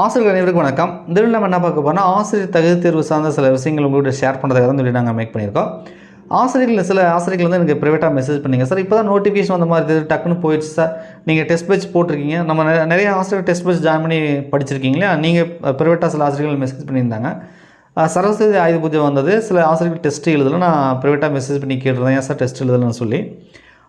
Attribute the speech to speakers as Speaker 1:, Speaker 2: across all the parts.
Speaker 1: ஆசிரியர்கள் அனைவருக்கும் வணக்கம். இந்த நம்ம என்ன பார்க்க போனால் ஆசிரியர் தகுதி தேர்வு சார்ந்த சில விஷயங்கள் உங்கள்கிட்ட ஷேர் பண்ணுறதுக்காக தான் சொல்லி நாங்கள் மேக் பண்ணியிருக்கோம். ஆசிரியர்கள் சில ஆசிரியர்கள் வந்து எனக்கு ப்ரைவேட்டாக மெசேஜ் பண்ணிங்க. சார் இப்போ தான் நோட்டிஃபிகேஷன் வந்த மாதிரி டக்குன்னு போயிடுச்சு சார். நீங்கள் டெஸ்ட் பேட்ச் போட்டிருக்கீங்க. நம்ம நிறைய ஆசிரியர் டெஸ்ட் பேட்ச் ஜாயின் பண்ணி படிச்சிருக்கீங்களா நீங்கள் ப்ரைவேட்டாக சில ஆசிரியர்கள் மெசேஜ் பண்ணியிருந்தாங்க. சரஸ்வதி ஆயுத பூஜை வந்தது. சில ஆசிரியர்கள் டெஸ்ட் எழுதலை. நான் ப்ரைவேட்டாக மெசேஜ் பண்ணி கேட்டிருந்தேன். ஏன் சார் டெஸ்ட் எழுதலன்னு சொல்லி?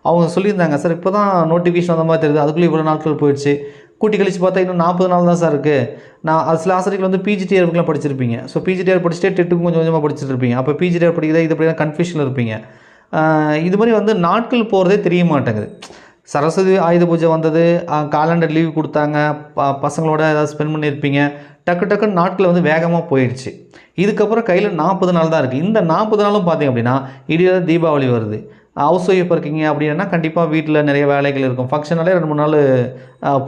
Speaker 1: அவங்க சொல்லியிருந்தாங்க. சார் இப்போ தான் நோட்டிஃபிகேஷன் வந்த மாதிரி தெரியுது. அதுக்குள்ளே இவ்வளோ நாட்கள் போயிடுச்சு. கூட்டி கழிச்சு பார்த்தா இன்னும் நாற்பது நாள் தான் சார் இருக்குது நான் அது சில ஆசிரியர்கள் வந்து பிஜிடிஆருக்குலாம் படிச்சிருப்பீங்க. ஸோ பிஜிடிஆர் படிச்சுட்டே டெட்டுக்கு கொஞ்சம் கொஞ்சமாக படிச்சுட்டு இருப்பீங்க. அப்போ பிஜிடிஆர் படிக்கிறதா இது அப்படியே கன்ஃபியூஷனில் இருப்பீங்க. இது மாதிரி வந்து நாட்கள் போகிறதே தெரிய மாட்டேங்குது. சரஸ்வதி ஆயுத பூஜை வந்தது காலண்டர் லீவ் கொடுத்தாங்க ப பசங்களோட ஏதாவது ஸ்பெண்ட் பண்ணியிருப்பீங்க டக்கு டக்குன்னு நாட்கள் வந்து வேகமாக போயிடுச்சு இதுக்கப்புறம் கையில் நாற்பது நாள் தான் இருக்குது இந்த நாற்பது நாளும் பார்த்தீங்க அப்படின்னா இடையில தீபாவளி வருது. ஹவுஸ் ஒய்ஃப் இருக்கீங்க அப்படின்னா கண்டிப்பாக வீட்டில் நிறைய வேலைகள் இருக்கும். ஃபங்க்ஷனாலே ரெண்டு மூணு நாள்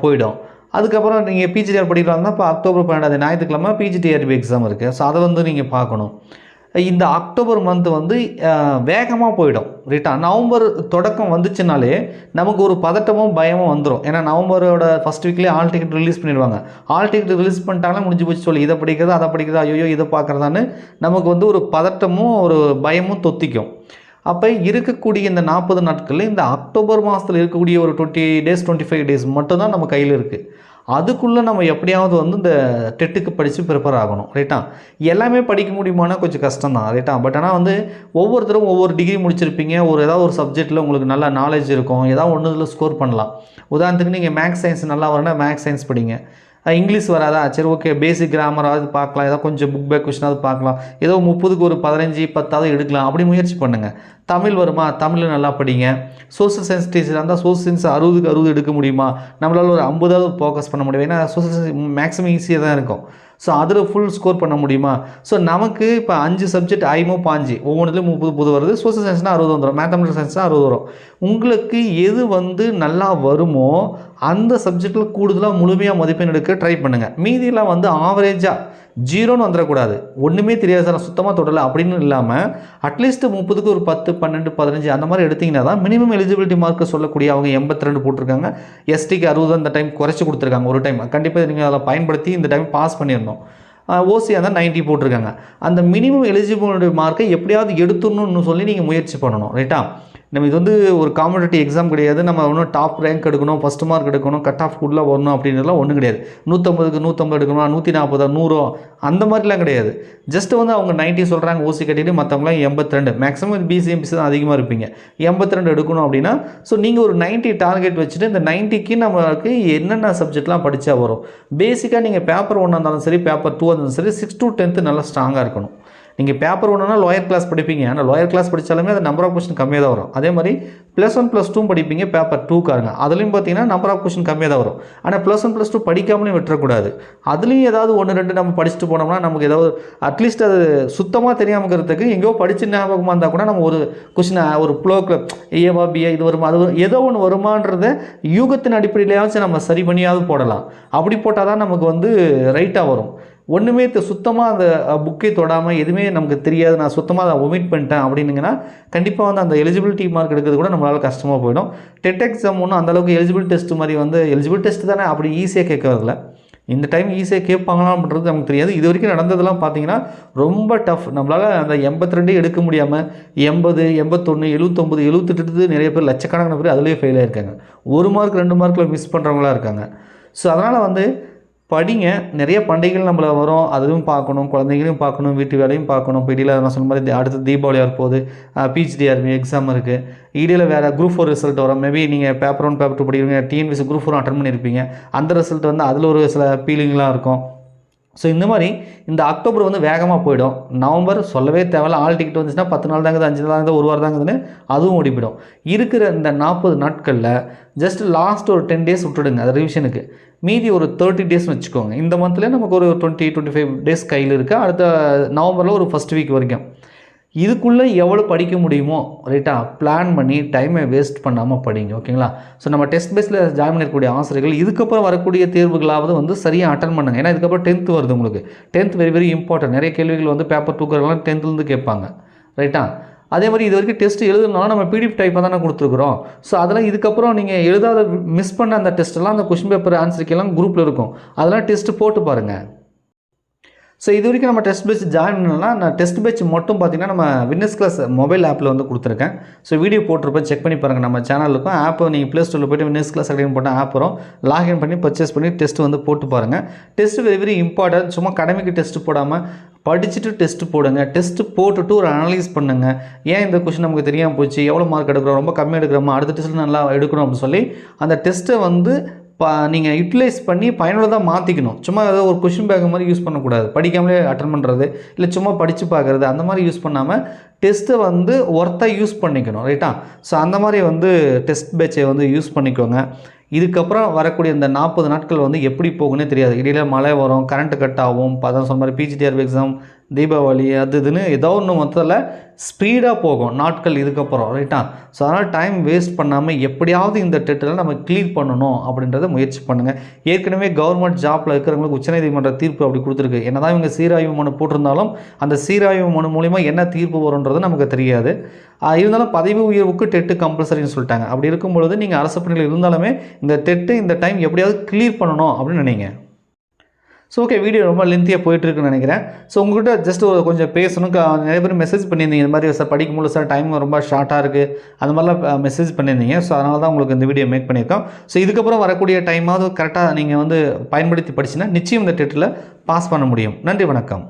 Speaker 1: போயிடும். அதுக்கப்புறம் நீங்கள் பிஜிடிஆர் படிக்கிறாங்கன்னா இப்போ அக்டோபர் பன்னெண்டாவது ஞாயிற்றுக்கிழமை பிஜிடிஆர்பி எக்ஸாம் இருக்குது ஸோ அதை வந்து நீங்கள் பார்க்கணும். இந்த அக்டோபர் மந்த் வந்து வேகமாக போயிடும். ரைட்டா நவம்பர் தொடக்கம் வந்துச்சுனாலே நமக்கு ஒரு பதட்டமும் பயமும் வந்துடும் ஏன்னா நவம்பரோட ஃபஸ்ட் வீக்லேயே ஆல் டிக்கெட் ரிலீஸ் பண்ணிடுவாங்க. ஆல் டிக்கெட் ரிலீஸ் பண்ணிட்டாங்கன்னா முடிஞ்சு போச்சு. சொல்லி இதை படிக்கிறது அதை படிக்கிறது ஐயோ இதை பார்க்குறதான்னு நமக்கு வந்து ஒரு பதட்டமும் ஒரு பயமும் தொத்திக்கும். அப்போ இருக்கக்கூடிய இந்த நாற்பது நாட்களில் இந்த அக்டோபர் மாதத்தில் இருக்கக்கூடிய ஒரு twenty days twenty five days மட்டும்தான் நம்ம கையில் இருக்குது அதுக்குள்ளே நம்ம எப்படியாவது வந்து இந்த டெட்டுக்கு படித்து ப்ரிப்பேர் ஆகணும் ரைட்டா எல்லாமே படிக்க முடியுமானா கொஞ்சம் கஷ்டம் தான் ரைட்டா பட் ஆனால் வந்து ஒவ்வொருத்தரும் ஒவ்வொரு டிகிரி முடிச்சிருப்பீங்க ஒரு ஏதாவது ஒரு சப்ஜெக்ட்டில் உங்களுக்கு நல்ல நாலேஜ் இருக்கும் ஏதாவது ஒன்று இதில் ஸ்கோர் பண்ணலாம். உதாரணத்துக்கு நீங்கள் மேக்ஸ் சயின்ஸ் நல்லா வரணும்னா மேக்ஸ் சயின்ஸ் படிங்க. இங்கிலீஷ் வராதா? சரி ஓகே பேசிக் கிராமராவது பார்க்கலாம். ஏதாவது கொஞ்சம் புக் பேக் கொஷினாவது பார்க்கலாம். ஏதோ முப்பதுக்கு ஒரு பதினஞ்சு பத்தாவது எடுக்கலாம். அப்படி முயற்சி பண்ணுங்கள் தமிழ் வருமா? தமிழ் நல்லா படிங்க. சோசியல் சயின்ஸ் டீச்சர் இருந்தால் சோசியல் சயின்ஸ் அறுபதுக்கு அறுபது எடுக்க முடியுமா? நம்மளால் ஒரு ஐம்பதாவது ஃபோக்கஸ் பண்ண முடியும். ஏன்னா சோஷியல் சயின்ஸ் மேக்ஸிமம் ஈஸியாக தான் இருக்கும். ஸோ அதில் ஃபுல் ஸ்கோர் பண்ண முடியுமா? ஸோ நமக்கு இப்போ அஞ்சு சப்ஜெக்ட் ஐமோ பாஞ்சு. ஒவ்வொன்றுலையும் முப்பது புது வருது. சோஷியல் சயின்ஸ்னால் அறுபது வந்துடும் மேத்தமெட்டிக்ஸ் சயின்ஸ்னால் அறுபது வரும். உங்களுக்கு எது வந்து நல்லா வருமோ அந்த சப்ஜெக்டில் கூடுதலாக முழுமையாக மதிப்பெண் எடுக்க ட்ரை பண்ணுங்கள் மீதியெல்லாம் வந்து ஆவரேஜாக ஜீரோன்னு வந்துடக்கூடாது. ஒன்றுமே தெரியாது சார். சுத்தமாக தொடலை. அப்படின்னு இல்லாமல் அட்லீஸ்ட் முப்பதுக்கு ஒரு பத்து பன்னெண்டு பதினஞ்சு அந்த மாதிரி எடுத்தீங்கன்னா தான் மினிமம் எலிஜிபிலிட்டி மார்க் சொல்லக்கூடிய அவங்க எண்பத்தி ரெண்டு போட்டிருக்காங்க எஸ்டிக்கு அறுபது அந்த டைம் குறைச்சி கொடுத்துருக்காங்க ஒரு டைம் கண்டிப்பாக நீங்கள் அதை பயன்படுத்தி இந்த டைம் பாஸ் பண்ணிடணும். ஓசி தான் 90 போட்டிருக்காங்க. அந்த மினிமம் எலிஜிபிலிட்டி மார்க்கை எப்படியாவது எடுத்துடணும்னு சொல்லி நீங்கள் முயற்சி பண்ணணும் ரைட்டா நம்ம இது வந்து ஒரு காம்படேட்டிவ் எக்ஸாம் கிடையாது. நம்ம ஒன்றும் டாப் ரேங்க் எடுக்கணும் ஃபஸ்ட் மார்க் எடுக்கணும் கட் ஆஃப் குள்ளே வரணும் அப்படின்றதுலாம் ஒன்றும் கிடையாது. நூற்றம்பதுக்கு நூற்றம்பது எடுக்கணும் நூற்றி நாற்பதா நூறோ? அந்த மாதிரிலாம் கிடையாது. ஜஸ்ட் வந்து அவங்க 90 சொல்கிறாங்க ஓசி கட்டிட்டு மற்றவங்களாம் எண்பத்தி ரெண்டு மேக்ஸிமம் பிசிஎம்பிசி தான் அதிகமாக இருப்பீங்க. எண்பத்தி ரெண்டு எடுக்கணும் அப்படின்னா ஸோ நீங்கள் ஒரு 90 டார்கெட் வச்சுட்டு இந்த 90க்கு நம்மளுக்கு என்னென்ன சப்ஜெக்ட்லாம் படித்தா வரும்? பேசிக்காக நீங்கள் பேப்பர் ஒன்றா இருந்தாலும் சரி பேப்பர் டூ இருந்தாலும் சரி சிக்ஸ் டு டென்த்து நல்லா ஸ்ட்ராங்காக இருக்கணும். நீங்கள் பேப்பர் ஒன்றுனா லோயர் கிளாஸ் படிப்பீங்க. ஆனால் லோயர் கிளாஸ் படித்தாலுமே அது நம்பர் ஆஃப் கொஷின் கம்மியாக தான் வரும். அதே மாதிரி ப்ளஸ் ஒன் ப்ளஸ் டூ படிப்பீங்க பேப்பர் டூக்காருங்க அதுலேயும் பார்த்தீங்கன்னா நம்பர் ஆஃப் கொஷின் கம்மியாக தான் வரும். ஆனால் ப்ளஸ் ஒன் ப்ளஸ் டூ படிக்காமலே விட்டுறக்கூடாது. அதுலேயும் ஏதாவது ஒன்று ரெண்டு நம்ம படிச்சுட்டு போனோம்னா நமக்கு ஏதாவது அட்லீஸ்ட் அது சுத்தமாக தெரியாமல் இருக்கிறதுக்கு எங்கேயோ படிச்சு ஞாபகமாக இருந்தால் கூட நம்ம ஒரு கொஷின் ஒரு ப்ளோக்கில் ஏவா பிஏ இது வருமா அது வரும். ஏதோ ஒன்று வருமான்றத யூகத்தின் அடிப்படையிலேயாச்சும் நம்ம சரி பண்ணியாவது போடலாம். அப்படி போட்டால் தான் நமக்கு வந்து ரைட்டாக வரும். ஒன்றுமே சுத்தமாக அந்த புக்கை தொடாமல் எதுவுமே நமக்கு தெரியாது. நான் சுத்தமாக அதை ஒமிட் பண்ணிட்டேன் அப்படின்னுங்கன்னா கண்டிப்பாக வந்து அந்த எலிஜிபிலிட்டி மார்க் எடுக்கிறது கூட நம்மளால் கஷ்டமாக போயிடும். டெட் எக்ஸாம் ஒன்றும் அந்தளவுக்கு எலிஜிபிள் டெஸ்ட் மாதிரி வந்து எலிஜிபிள் டெஸ்ட் தானே? அப்படி ஈஸியாக கேட்கறதில்ல இந்த டைம் ஈஸியாக கேட்பாங்களான்றது அப்படின்றது நமக்கு தெரியாது. இது வரைக்கும் நடந்ததெல்லாம் பார்த்தீங்கன்னா ரொம்ப டஃப் நம்மளால் அந்த எண்பத்தி ரெண்டே எடுக்க முடியாமல் எண்பது எண்பத்தொன்று எழுபத்தொம்பது எழுபத்தெட்டு நிறைய பேர் லட்சக்கணக்கான பேர் அதுலேயே ஃபெயில் இருக்காங்க ஒரு மார்க் ரெண்டு மார்க்கில் மிஸ் பண்ணுறவங்களா இருக்காங்க. ஸோ அதனால் வந்து படிங்க. நிறைய பண்டிகைகள் நம்மள வரும். அதுவும் பார்க்கணும். குழந்தைகளையும் பார்க்கணும். வீட்டு வேலையும் பார்க்கணும். இப்போ இடையில நான் சொன்ன மாதிரி அடுத்து தீபாவளி வரப்போகுது பிஹெச்டிஆர்மி எக்ஸாம் இருக்குது இடையில வேறு குரூப் ஃபோர் ரிசல்ட் வரும். மேபி நீங்கள் பேப்பர் ஒன் பேப்பர் டூ படிக்கிறீங்க T N P S C group four attend பண்ணியிருப்பீங்க அந்த ரிசல்ட் வந்து அதில் ஒரு சில ஃபீலிங்லாம் இருக்கும். ஸோ இந்த மாதிரி இந்த அக்டோபர் வந்து வேகமாக போயிடும். நவம்பர் சொல்லவே தேவையில்ல. ஆல் டிக்கெட் வந்துச்சுன்னா பத்து நாள் தாங்குது அஞ்சு நாள் தாங்குது ஒரு வாரம் தாங்குதுன்னு அதுவும் ஓடிப்பிடும் இருக்கிற இந்த நாற்பது நாட்களில் ஜஸ்ட் லாஸ்ட் ஒரு டென் டேஸ் விட்டுடுங்க அது ரிவிஷனுக்கு மீதி ஒரு தேர்ட்டி டேஸ்னு வச்சுக்கோங்க. இந்த மந்த்லேயே நமக்கு ஒரு டுவெண்ட்டி டுவெண்ட்டி ஃபைவ் டேஸ் கையில் இருக்குது அடுத்த நவம்பரில் ஒரு ஃபஸ்ட் வீக் வரைக்கும். இதுக்குள்ளே எவ்வளோ படிக்க முடியுமோ ரைட்டாக பிளான் பண்ணி டைமை வேஸ்ட் பண்ணாமல் படிங்க ஓகேங்களா ஸோ நம்ம டெஸ்ட் பேஸில் ஜாயின் பண்ணிருக்கக்கூடிய ஆசிரியர்கள் இதுக்கப்புறம் வரக்கூடிய தேர்வுகளாவது வந்து சரியாக அட்டன் பண்ணுங்க. ஏன்னா இதுக்கப்புறம் டென்த்து வருது உங்களுக்கு. டென்த் வெரி வெரி இம்பார்ட்டன்ட் நிறைய கேள்விகள் வந்து பேப்பர் டூக்கர்லாம் டென்த்துலேருந்து கேட்பாங்க ரைட்டா அதே மாதிரி இது வரைக்கும் டெஸ்ட் எழுதுனாலும் நம்ம பிடிஎஃப் டைப்பாக தானே கொடுத்துருக்குறோம். ஸோ அதெல்லாம் இதுக்கப்புறம் நீங்கள் எழுதாத மிஸ் பண்ண அந்த டெஸ்ட்டெல்லாம் அந்த கொஷின் பேப்பர் ஆன்சருக்கெல்லாம் குரூப்பில் இருக்கும். அதெல்லாம் டெஸ்ட்டு போட்டு பாருங்கள் ஸோ இது வரைக்கும் நம்ம டெஸ்ட் பேட்ச் ஜாயின் பண்ணலாம் நான் டெஸ்ட் பேட்ச் மட்டும் பார்த்தீங்கன்னா நம்ம விட்னஸ் கிளாஸ் மொபைல் ஆப்பில் வந்து கொடுத்துருக்கேன். ஸோ வீடியோ போட்டிருப்பேன். செக் பண்ணி பாருங்கள் நம்ம சேனலுக்கும் ஆப்பை நீங்கள் ப்ளே ஸ்டோரில் போய்ட்டு விட்னஸ் கிளாஸ் அக்டேன் போட்டால் ஆப் வரும். லாகின் பண்ணி பர்ச்சேஸ் பண்ணி டெஸ்ட் வந்து போட்டு பாருங்கள் டெஸ்ட் வெரி வெரி இம்பார்ட்டன்ட் சும்மா கடமைக்கு டெஸ்ட் போடாமல் படிச்சுட்டு டெஸ்ட் போடுங்க. டெஸ்ட் போட்டுட்டு ஒரு அனலைஸ் பண்ணுங்கள் ஏன் இந்த கொஷின் நமக்கு தெரியாமல் போச்சு? எவ்வளோ மார்க் எடுக்கிறோம்? ரொம்ப கம்மியாக எடுக்கிறோமா? அடுத்த டெஸ்ட்டில் நல்லா எடுக்கணும் அப்படின்னு சொல்லி அந்த டெஸ்ட்டை வந்து ப நீங்கள் யூட்டிலைஸ் பண்ணி பயனுள்ளதாக மாற்றிக்கணும் சும்மா ஏதோ ஒரு கொஷின் பேக் மாதிரி யூஸ் பண்ணக்கூடாது. படிக்காமலே அட்டன் பண்ணுறது இல்லை சும்மா படித்து பார்க்குறது அந்த மாதிரி யூஸ் பண்ணாமல் டெஸ்ட்டை வந்து ஒர்த்தாக யூஸ் பண்ணிக்கணும் ரைட்டா ஸோ அந்த மாதிரி வந்து டெஸ்ட் பேட்சை வந்து யூஸ் பண்ணிக்கோங்க. இதுக்கப்புறம் வரக்கூடிய இந்த நாற்பது நாட்கள் வந்து எப்படி போகுன்னே தெரியாது. இடையில மழை வரும் கரண்ட் கட் ஆகும் அதான் சொன்ன மாதிரி பிஜிடிஆர்பி எக்ஸாம் தீபாவளி அது இதுன்னு ஏதோ ஒன்று மொத்தத்தில் ஸ்பீடாக போகும். நாட்கள் இதுக்கப்புறம் ரைட்டா ஸோ அதனால் டைம் வேஸ்ட் பண்ணாமல் எப்படியாவது இந்த டெட்டில் நம்ம க்ளியர் பண்ணணும் அப்படின்றத முயற்சி பண்ணுங்கள் ஏற்கனவே கவர்மெண்ட் ஜாப்பில் இருக்கிறவங்களுக்கு உச்சநீதிமன்ற தீர்ப்பு அப்படி கொடுத்துருக்கு. என்னதான் இவங்க சீராய்வு மனு போட்டிருந்தாலும் அந்த சீராய்வு மனு மூலிமா என்ன தீர்ப்பு வரும்ன்றது நமக்கு தெரியாது. இருந்தாலும் பதவி உயர்வுக்கு டெட்டு கம்பல்சரின்னு சொல்லிட்டாங்க. அப்படி இருக்கும் பொழுது நீங்கள் அரசு பணியில் இருந்தாலுமே இந்த டெட்டு இந்த டைம் எப்படியாவது கிளியர் பண்ணணும் அப்படின்னு நினைங்க. ஸோ ஓகே வீடியோ ரொம்ப லென்த்தியாக போயிட்டுருக்குன்னு நினைக்கிறேன். ஸோ உங்கள்கிட்ட ஜஸ்ட் ஒரு கொஞ்சம் பேசணும். நிறைய பேர் மெசேஜ் பண்ணியிருந்தீங்க. இந்த மாதிரி சார் படிக்கும் போது சார் டைம் ரொம்ப ஷார்ட்டாக இருக்குது அந்த மாதிரிலாம் மெசேஜ் பண்ணியிருந்தீங்க. ஸோ அதனால தான் உங்களுக்கு இந்த வீடியோ மேக் பண்ணியிருக்கோம். ஸோ இதுக்கப்புறம் வரக்கூடிய டைமாவது கரெக்டாக நீங்கள் வந்து பயன்படுத்தி படிச்சுன்னா நிச்சயம் இந்த டெட்டில் பாஸ் பண்ண முடியும். நன்றி வணக்கம்.